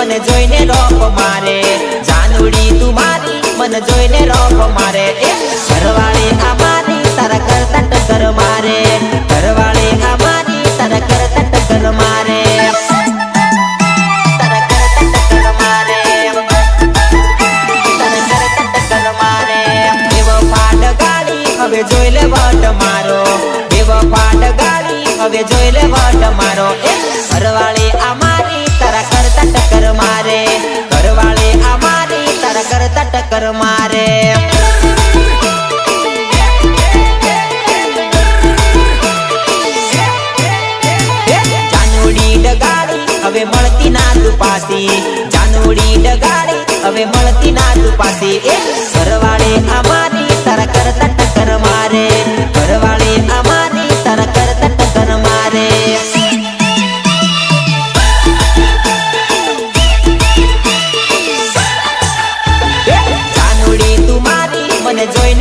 મને જોઈને રોપ મારે. જાનુડી તું મારી, મને જોઈને રોપ મારે. ઘરવાળે આ મારી, તારા કરતા ટક્કર મારે. ઘરવાળે આ મારી, તારા કરતા ટક્કર મારે. હવે જોઈ લે વટ મારો. એવો ફાટ ગાડી, હવે જોઈ લે વટ મારો. ટક્કર મારે જાનુડી ડગાડી હવે મળતી ના તું પાસી જાનુડી ડગાડી હવે મળતી ના તું પાસી